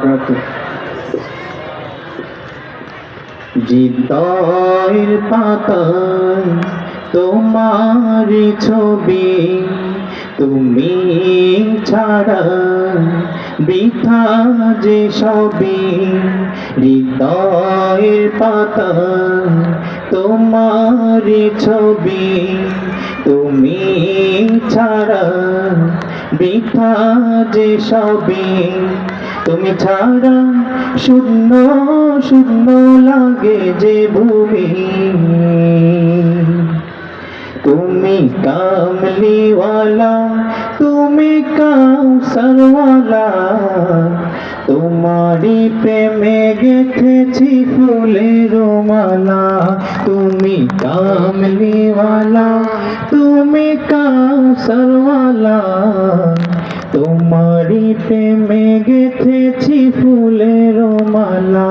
বারাকাতুহু জিদ্দয়ের পাতায় তোমার ছবি, তুমি ছাড়া বৃথা যে সবই। হৃদয়ের পাতায় তোমার ছবি, তুমি ছাড়া বৃথা যে সবে তুমি ছাড়া শূন্য শূন্য লাগে যে ভূমি। তুমি কামলিওয়ালা তুমি কাউসারওয়ালা তোমারি প্রেমে গেথেছি ফুলের মালা। তুমি কামলিওয়ালা, তুমি কাউসারওয়ালা তোমারি প্রেমে গেথেছি ফুলের মালা।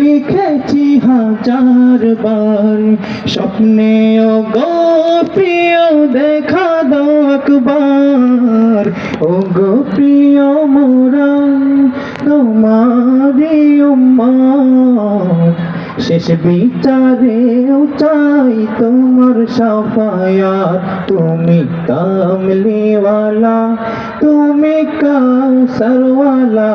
লিখেছি হাজার বার। স্বপ্নে গো প্রিয়, দেখা দাও একবার। ও গো প্রিয় মোরা তোমারি শেষ বিচারেও চাই তোমার সাফায়াত। তুমি কামলিওয়ালা, তুমি কাউসারওয়ালা।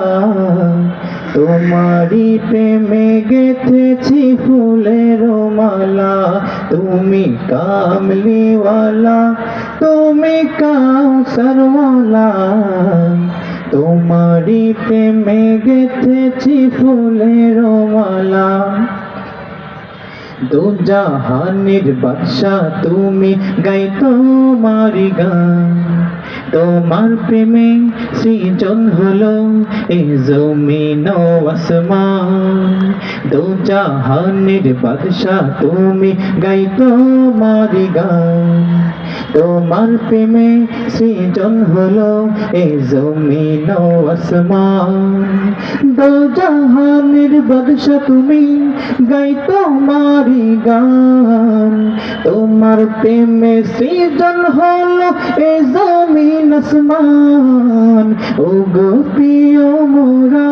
তোমারি প্রেমে গেথেছি ফুলের মালা। তুমি কামলিওয়ালা, তুমি কাউসারওয়ালা তোমারি প্রেমে গেথেছি ফুলের মালা। দু জাহানের বাদশা তুমি গাই তোমারি গান। তোমার প্রেমে সৃজন হলো এ জমিন আসমান। দু জাহানের বাদশা তুমি গাই মারি গান। তোমার প্রেমে সৃজন হলো এই জমিন আসমান। দু জাহানের বাদশা তুমি গাই তোমারি গান। তোমার প্রেমে সৃজন হলো এই জমিন আসমান। ও গো প্রিয় মোরা,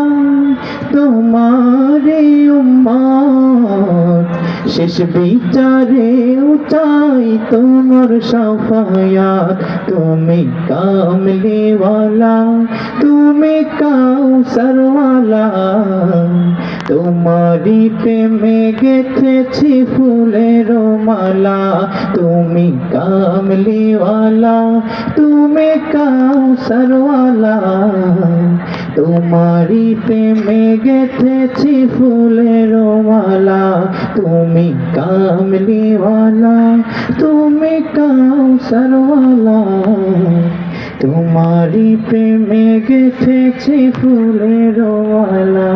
তোমারি উম্মত শেষ বিচারে চাই তোমার সাফায়াত। তুমি কামলিওয়ালা, তুমি কাউসারওয়ালা। তোমারি প্রেমে গেথেছি ফুলের মালা। তুমি কামলিওয়ালা, তুমি কাউসারওয়ালা। তোমারি প্রেমে গেথেছি ফুলের মালা। তুমি কামলিওয়ালা তুমি কাউসারওয়ালা তোমারি প্রেমে গেথেছি ফুলের মালা